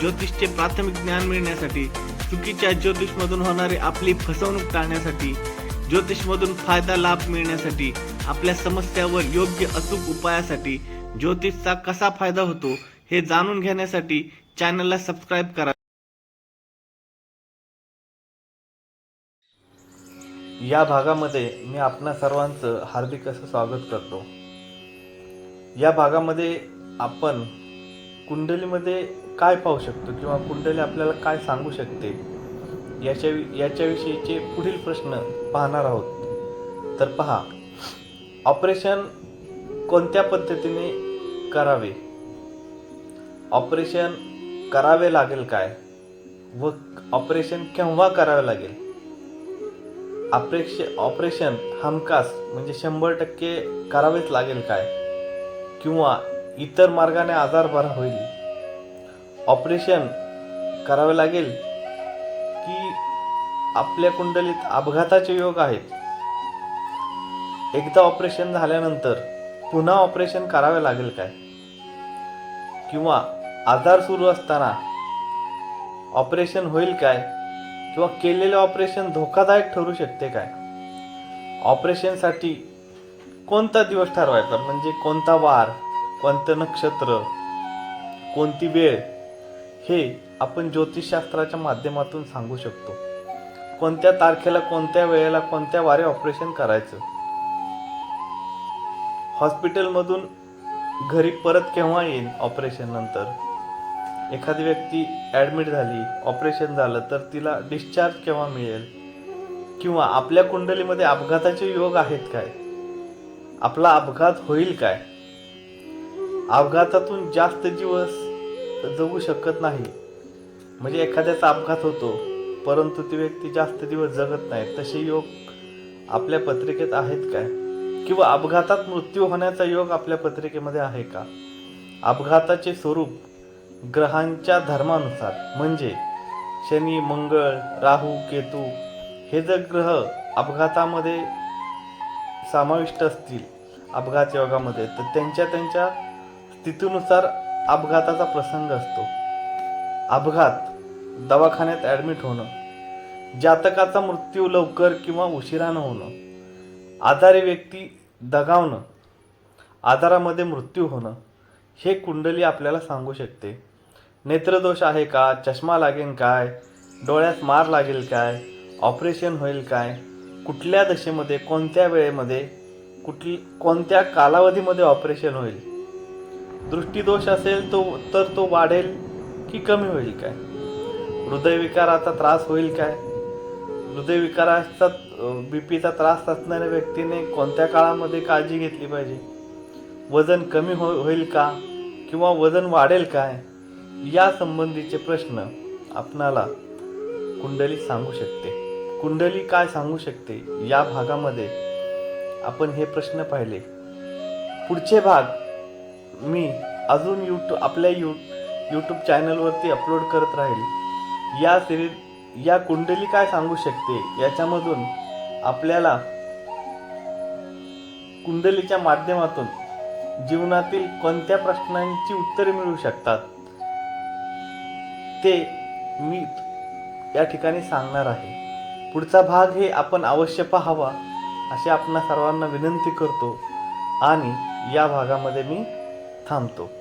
ज्योतिषचे प्राथमिक ज्ञान मिळण्यासाठी चुकीच्या ज्योतिषमधून होणारी आपली फसवणूक टाळण्यासाठी ज्योतिषमधून फायदा लाभ मिळण्यासाठी आपल्या समस्यावर योग्य अचूक उपायासाठी ज्योतिषचा कसा फायदा होतो हे जाणून घेण्यासाठी चॅनलला सबस्क्राईब करा. या भागामध्ये मी आपणा सर्वांचं हार्दिक असं स्वागत करतो. या भागामध्ये आपण कुंडलीमध्ये काय पाहू शकतो किंवा कुंडली आपल्याला काय सांगू शकते? याच्या याच्याविषयीचे पुढील प्रश्न पाहणार आहोत. तर पहा ऑपरेशन कोणत्या पद्धतीने करावे? ऑपरेशन करावे लागेल काय? व ऑपरेशन केव्हा करावे लागेल? ऑपरेश ऑपरेशन हमखास म्हणजे शंभर टक्के करावेच लागेल काय? किंवा इतर मार्गाने आजार बरा होईल? ऑपरेशन करावे लागेल की आपल्या कुंडलीत अपघाताचे योग आहेत. एकदा ऑपरेशन झाल्यानंतर पुन्हा ऑपरेशन करावे लागेल काय? किंवा आजार सुरू असताना ऑपरेशन होईल काय? किंवा केलेले ऑपरेशन धोकादायक ठरू शकते काय? ऑपरेशनसाठी कोणता दिवस ठरवायचा? म्हणजे कोणता वार कोणतं नक्षत्र कोणती वेळ हे आपण ज्योतिषशास्त्राच्या माध्यमातून सांगू शकतो. कोणत्या तारखेला कोणत्या वेळेला कोणत्या वारे ऑपरेशन करायचं? हॉस्पिटलमधून घरी परत केव्हा येईल ऑपरेशन नंतर? एखादी व्यक्ती ॲडमिट झाली ऑपरेशन झालं तर तिला डिस्चार्ज केव्हा मिळेल? किंवा आपल्या कुंडलीमध्ये अपघाताचे योग आहेत काय? आपला अपघात होईल काय? अपघातातून जास्त दिवस जगू शकत नाही. म्हणजे एखाद्याचा अपघात होतो परंतु ती व्यक्ती जास्त दिवस जगत नाही. तसे योग आपल्या पत्रिकेत आहेत काय? किंवा अपघातात मृत्यू होण्याचा योग आपल्या पत्रिकेमध्ये आहे का? अपघाताचे स्वरूप ग्रहांच्या धर्मानुसार म्हणजे शनी मंगळ राहू केतू हे जर ग्रह अपघातामध्ये समाविष्ट असतील अपघात योगामध्ये तर त्यांच्या त्यांच्या स्थितीनुसार अपघाताचा प्रसंग असतो. अपघात दवाखान्यात ॲडमिट होणं जातकाचा मृत्यू लवकर किंवा उशिरानं होणं आजारी व्यक्ती दगावणं आजारामध्ये मृत्यू होणं हे कुंडली आपल्याला सांगू शकते. नेत्रदोष आहे का? चष्मा लागेल काय? डोळ्यात मार लागेल काय? ऑपरेशन होईल काय? कुठल्या दशेमध्ये कोणत्या वेळेमध्ये कुठली कोणत्या कालावधीमध्ये ऑपरेशन होईल? दृष्टीदोष असेल तो तर तो वाढेल की कमी होईल काय? हृदयविकाराचा त्रास होईल काय? हृदयविकाराचा बी पीचा त्रास असणाऱ्या व्यक्तीने कोणत्या काळामध्ये काळजी घेतली पाहिजे? वजन कमी हो होईल का? किंवा वजन वाढेल काय? या संबंधीचे प्रश्न आपणाला कुंडली सांगू शकते. कुंडली काय सांगू शकते? या भागामध्ये आपण हे प्रश्न पाहिले. पुढचे भाग मी अजून यूट्यूब आपल्या यू यूट्यूब चॅनलवरती अपलोड करत राहील. या सिरीज या कुंडली काय सांगू शकते? याच्यामधून आपल्याला कुंडलीच्या माध्यमातून जीवनातील कोणत्या प्रश्नांची उत्तरे मिळू शकतात? ते मी या ठिकाणी सांगणार आहे. पुढचा भाग हे आपण अवश्य पाहावा अशी आपणा सर्वांना विनंती करतो. आणि या भागामध्ये मी タント